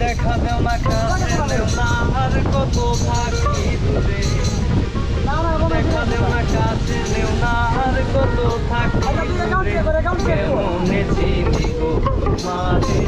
দেখা দেও না কাছে নাহার কত থাকি দূরে দেখা দেও না কাছে নেও নাহার কত চিনি গো তোমারে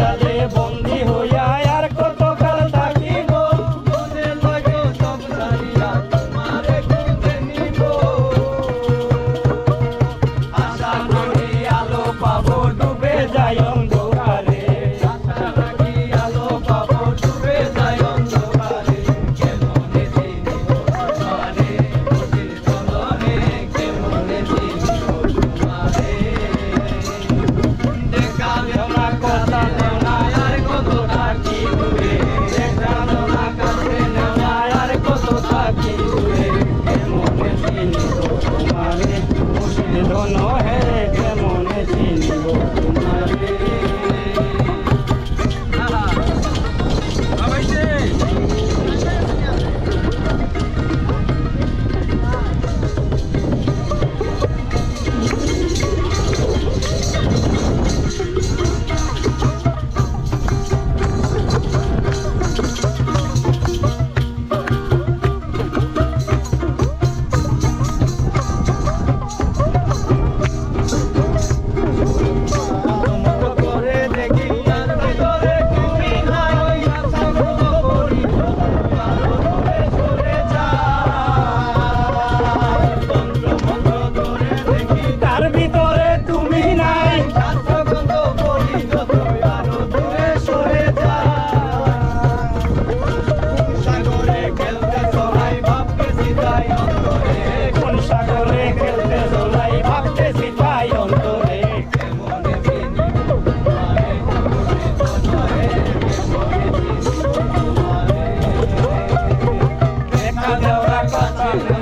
কালে Bye.